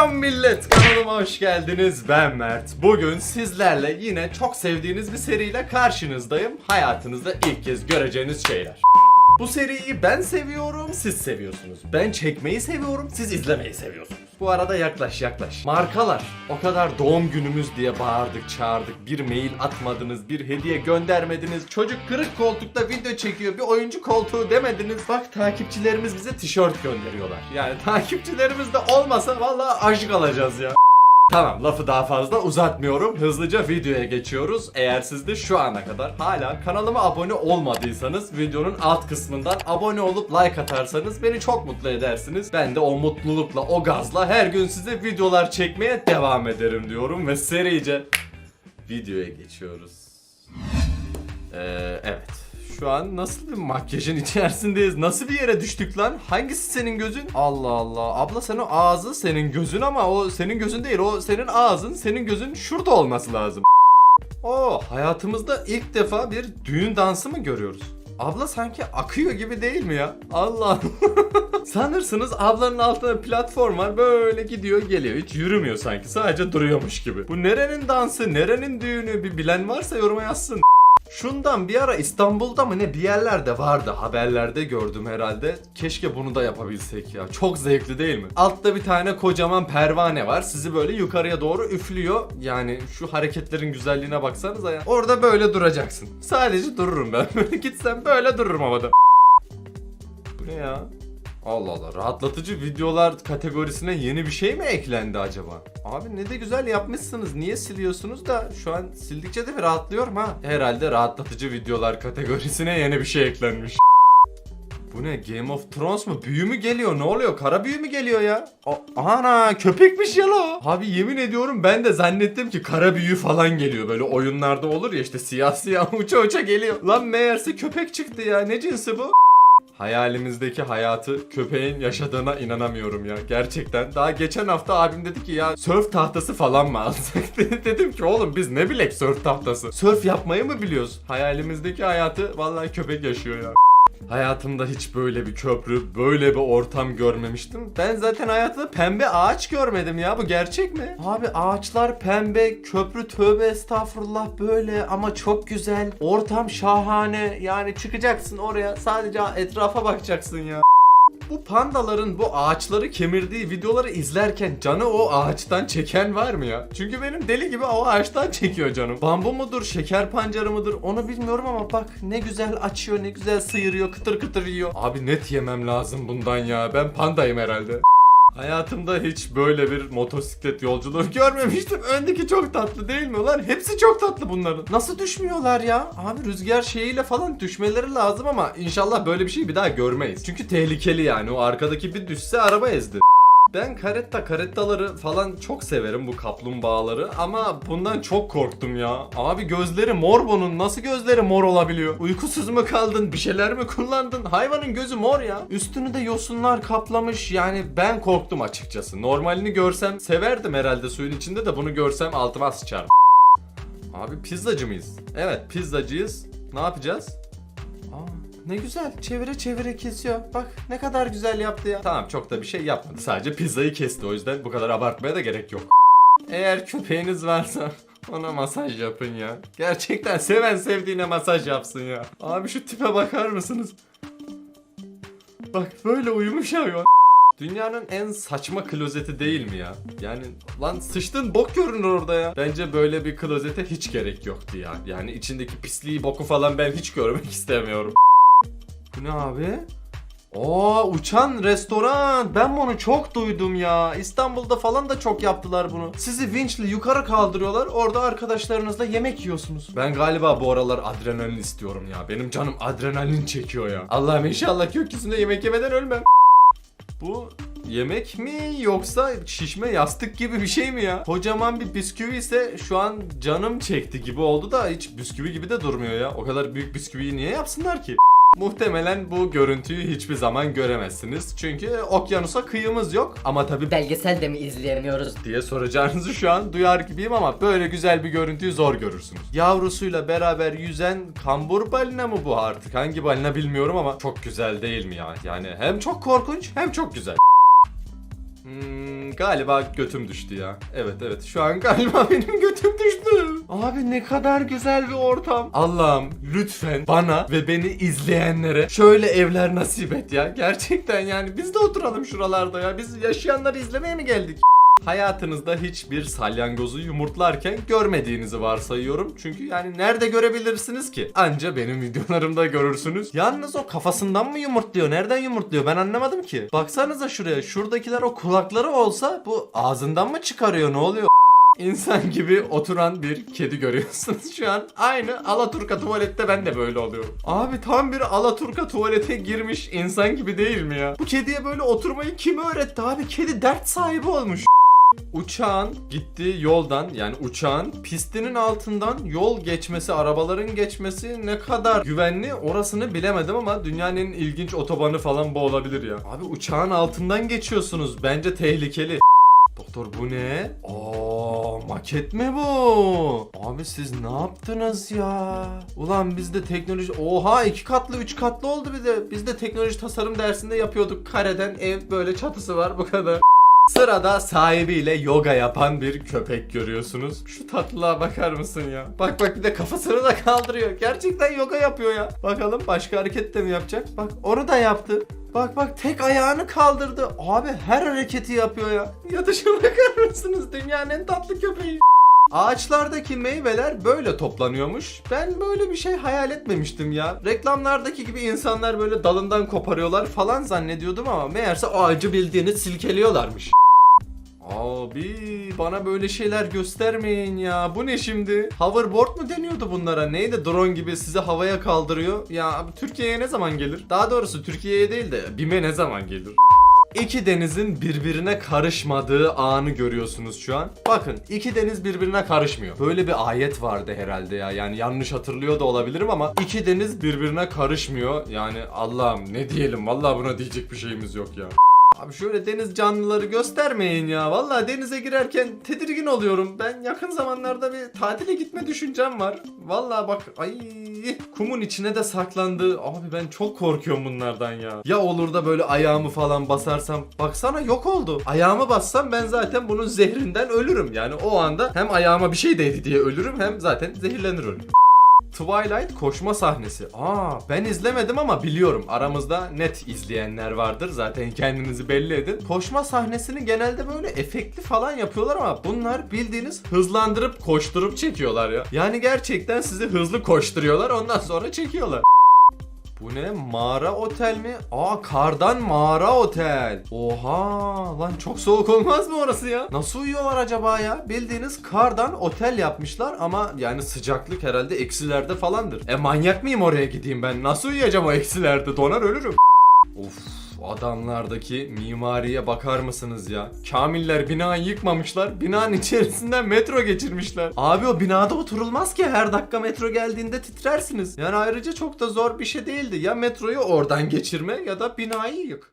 Selam millet kanalıma hoş geldiniz. Ben Mert. Bugün sizlerle yine çok sevdiğiniz bir seriyle karşınızdayım. Hayatınızda ilk kez göreceğiniz şeyler bu seriyi ben seviyorum, siz seviyorsunuz. Ben çekmeyi seviyorum, siz izlemeyi seviyorsunuz. Bu arada yaklaş yaklaş. Markalar, o kadar doğum günümüz diye bağırdık, çağırdık. Bir mail atmadınız, bir hediye göndermediniz. Çocuk kırık koltukta video çekiyor, bir oyuncu koltuğu demediniz. Bak takipçilerimiz bize tişört gönderiyorlar. Yani takipçilerimiz de olmasa vallahi aşık alacağız ya. Tamam lafı daha fazla uzatmıyorum. Hızlıca videoya geçiyoruz. Eğer siz de şu ana kadar hala kanalıma abone olmadıysanız videonun alt kısmından abone olup like atarsanız beni çok mutlu edersiniz. Ben de o mutlulukla, o gazla her gün size videolar çekmeye devam ederim diyorum ve serice videoya geçiyoruz. Ee, evet. Şu an nasıl bir makyajın içerisindeyiz? Nasıl bir yere düştük lan? Hangisi senin gözün? Allah Allah. Abla senin ağzı senin gözün ama o senin gözün değil. O senin ağzın, senin gözün şurada olması lazım. Oo, hayatımızda ilk defa bir düğün dansı mı görüyoruz? Abla sanki akıyor gibi değil mi ya? Allah. Sanırsınız ablanın altında platform var böyle gidiyor geliyor. Hiç yürümüyor sanki. Sadece duruyormuş gibi. Bu nerenin dansı, nerenin düğünü bir bilen varsa yoruma yazsın. Şundan bir ara İstanbul'da mı ne bir yerlerde vardı haberlerde gördüm herhalde. Keşke bunu da yapabilsek ya. Çok zevkli değil mi? Altta bir tane kocaman pervane var. Sizi böyle yukarıya doğru üflüyor. Yani şu hareketlerin güzelliğine baksanıza ya. Orada böyle duracaksın. Sadece dururum ben. Gitsem böyle dururum havada. Bu ne ya? Allah Allah rahatlatıcı videolar kategorisine yeni bir şey mi eklendi acaba? Abi ne de güzel yapmışsınız. Niye siliyorsunuz da şu an sildikçe de rahatlıyorum ha. Herhalde rahatlatıcı videolar kategorisine yeni bir şey eklenmiş. Bu ne Game of Thrones mu? Büyü mü geliyor? Ne oluyor? Kara büyü mü geliyor ya? A- Ana köpekmiş ya la. Abi yemin ediyorum ben de zannettim ki kara büyü falan geliyor. Böyle oyunlarda olur ya işte siyah siyah uça uça geliyor. Lan meğerse köpek çıktı ya. Ne cinsi bu? Hayalimizdeki hayatı köpeğin yaşadığına inanamıyorum ya. Gerçekten. Daha geçen hafta abim dedi ki ya sörf tahtası falan mı alsak? Dedim ki oğlum biz ne bilek sörf tahtası? Sörf yapmayı mı biliyoruz? Hayalimizdeki hayatı vallahi köpek yaşıyor ya. Hayatımda hiç böyle bir köprü, böyle bir ortam görmemiştim. Ben zaten hayatımda pembe ağaç görmedim ya. Bu gerçek mi? Abi ağaçlar pembe, köprü tövbe estağfurullah böyle ama çok güzel. Ortam şahane. Yani çıkacaksın oraya sadece etrafa bakacaksın ya. Bu pandaların bu ağaçları kemirdiği videoları izlerken canı o ağaçtan çeken var mı ya? Çünkü benim deli gibi o ağaçtan çekiyor canım. Bambu mudur, şeker pancarı mıdır onu bilmiyorum ama bak ne güzel açıyor, ne güzel sıyırıyor, kıtır kıtır yiyor. Abi net yemem lazım bundan ya. Ben pandayım herhalde. Hayatımda hiç böyle bir motosiklet yolculuğu görmemiştim. Öndeki çok tatlı değil mi lan? Hepsi çok tatlı bunların. Nasıl düşmüyorlar ya? Abi rüzgar şeyiyle falan düşmeleri lazım ama inşallah böyle bir şey bir daha görmeyiz. Çünkü tehlikeli yani. O arkadaki bir düşse araba ezdi. Ben karetta karettaları falan çok severim bu kaplumbağaları ama bundan çok korktum ya. Abi gözleri mor bunun nasıl gözleri mor olabiliyor? Uykusuz mu kaldın bir şeyler mi kullandın? Hayvanın gözü mor ya. Üstünü de yosunlar kaplamış yani ben korktum açıkçası. Normalini görsem severdim herhalde suyun içinde de bunu görsem altıma sıçarım. Abi pizzacı mıyız? Evet pizzacıyız. Ne yapacağız? Aa, ne güzel çevire çevire kesiyor. Bak ne kadar güzel yaptı ya. Tamam çok da bir şey yapmadı. Sadece pizzayı kesti o yüzden bu kadar abartmaya da gerek yok. Eğer köpeğiniz varsa ona masaj yapın ya. Gerçekten seven sevdiğine masaj yapsın ya. Abi şu tipe bakar mısınız? Bak böyle uyumuş hayvan. Dünyanın en saçma klozeti değil mi ya? Yani lan sıçtın bok görünür orada ya. Bence böyle bir klozete hiç gerek yoktu ya. Yani içindeki pisliği boku falan ben hiç görmek istemiyorum. Ne abi? Oo uçan restoran. Ben bunu çok duydum ya. İstanbul'da falan da çok yaptılar bunu. Sizi vinçle yukarı kaldırıyorlar. Orada arkadaşlarınızla yemek yiyorsunuz. Ben galiba bu aralar adrenalin istiyorum ya. Benim canım adrenalin çekiyor ya. Allah'ım inşallah gökyüzünde yemek yemeden ölmem. Bu yemek mi yoksa şişme yastık gibi bir şey mi ya? Kocaman bir bisküvi ise şu an canım çekti gibi oldu da hiç bisküvi gibi de durmuyor ya. O kadar büyük bisküviyi niye yapsınlar ki? Muhtemelen bu görüntüyü hiçbir zaman göremezsiniz. Çünkü okyanusa kıyımız yok. Ama tabii Belgesel de mi izleyemiyoruz? diye soracağınızı şu an duyar gibiyim ama böyle güzel bir görüntüyü zor görürsünüz. Yavrusuyla beraber yüzen kambur balina mı bu artık? Hangi balina bilmiyorum ama çok güzel değil mi ya? Yani hem çok korkunç hem çok güzel. Hmm, galiba götüm düştü ya. Evet evet şu an galiba benim götüm düştü. Abi ne kadar güzel bir ortam. Allah'ım lütfen bana ve beni izleyenlere şöyle evler nasip et ya. Gerçekten yani biz de oturalım şuralarda ya. Biz yaşayanları izlemeye mi geldik? Hayatınızda hiçbir salyangozu yumurtlarken görmediğinizi varsayıyorum. Çünkü yani nerede görebilirsiniz ki? Anca benim videolarımda görürsünüz. Yalnız o kafasından mı yumurtluyor? Nereden yumurtluyor? Ben anlamadım ki. Baksanıza şuraya. Şuradakiler o kulakları olsa bu ağzından mı çıkarıyor? Ne oluyor? İnsan gibi oturan bir kedi görüyorsunuz şu an. Aynı Alaturka tuvalette ben de böyle oluyorum. Abi tam bir Alaturka tuvalete girmiş insan gibi değil mi ya? Bu kediye böyle oturmayı kim öğretti abi? Kedi dert sahibi olmuş. Uçağın gittiği yoldan yani uçağın pistinin altından yol geçmesi, arabaların geçmesi ne kadar güvenli orasını bilemedim ama dünyanın en ilginç otobanı falan bu olabilir ya. Abi uçağın altından geçiyorsunuz. Bence tehlikeli. Doktor bu ne? Aa maket mi bu? Abi siz ne yaptınız ya? Ulan biz de teknoloji... Oha iki katlı üç katlı oldu bir de. Biz de teknoloji tasarım dersinde yapıyorduk. Kareden ev böyle çatısı var bu kadar. Sırada sahibiyle yoga yapan bir köpek görüyorsunuz. Şu tatlılığa bakar mısın ya? Bak bak bir de kafasını da kaldırıyor. Gerçekten yoga yapıyor ya. Bakalım başka hareket de mi yapacak? Bak onu da yaptı. Bak bak tek ayağını kaldırdı. Abi her hareketi yapıyor ya. Yatışa bakar mısınız? Dünyanın en tatlı köpeği. Ağaçlardaki meyveler böyle toplanıyormuş. Ben böyle bir şey hayal etmemiştim ya. Reklamlardaki gibi insanlar böyle dalından koparıyorlar falan zannediyordum ama meğerse ağacı bildiğini silkeliyorlarmış. Abi bana böyle şeyler göstermeyin ya. Bu ne şimdi? Hoverboard mu deniyordu bunlara? Neydi drone gibi sizi havaya kaldırıyor? Ya Türkiye'ye ne zaman gelir? Daha doğrusu Türkiye'ye değil de BİM'e ne zaman gelir? İki denizin birbirine karışmadığı anı görüyorsunuz şu an. Bakın iki deniz birbirine karışmıyor. Böyle bir ayet vardı herhalde ya. Yani yanlış hatırlıyor da olabilirim ama iki deniz birbirine karışmıyor. Yani Allah'ım ne diyelim vallahi buna diyecek bir şeyimiz yok ya. Abi şöyle deniz canlıları göstermeyin ya. Vallahi denize girerken tedirgin oluyorum. Ben yakın zamanlarda bir tatile gitme düşüncem var. Vallahi bak ay kumun içine de saklandı. Abi ben çok korkuyorum bunlardan ya. Ya olur da böyle ayağımı falan basarsam. Baksana yok oldu. Ayağımı bassam ben zaten bunun zehrinden ölürüm. Yani o anda hem ayağıma bir şey değdi diye ölürüm hem zaten zehirlenir ölürüm. Twilight koşma sahnesi. Aa ben izlemedim ama biliyorum. Aramızda net izleyenler vardır. Zaten kendinizi belli edin. Koşma sahnesini genelde böyle efektli falan yapıyorlar ama bunlar bildiğiniz hızlandırıp koşturup çekiyorlar ya. Yani gerçekten sizi hızlı koşturuyorlar ondan sonra çekiyorlar. Bu ne? Mağara otel mi? Aa kardan mağara otel. Oha lan çok soğuk olmaz mı orası ya? Nasıl uyuyorlar acaba ya? Bildiğiniz kardan otel yapmışlar ama yani sıcaklık herhalde eksilerde falandır. E manyak mıyım oraya gideyim ben? Nasıl uyuyacağım o eksilerde? Donar ölürüm. Of adamlardaki mimariye bakar mısınız ya? Kamiller binayı yıkmamışlar. Binanın içerisinden metro geçirmişler. Abi o binada oturulmaz ki her dakika metro geldiğinde titrersiniz. Yani ayrıca çok da zor bir şey değildi. Ya metroyu oradan geçirme ya da binayı yık.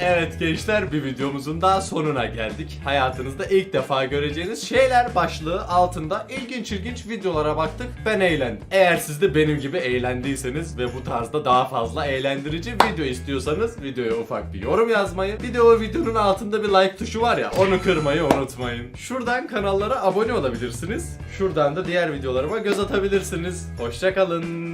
Evet gençler bir videomuzun daha sonuna geldik. Hayatınızda ilk defa göreceğiniz şeyler başlığı altında ilginç ilginç videolara baktık. Ben eğlendim. Eğer siz de benim gibi eğlendiyseniz ve bu tarzda daha fazla eğlendirici video istiyorsanız videoya ufak bir yorum yazmayı, bir de o videonun altında bir like tuşu var ya onu kırmayı unutmayın. Şuradan kanallara abone olabilirsiniz. Şuradan da diğer videolarıma göz atabilirsiniz. Hoşçakalın.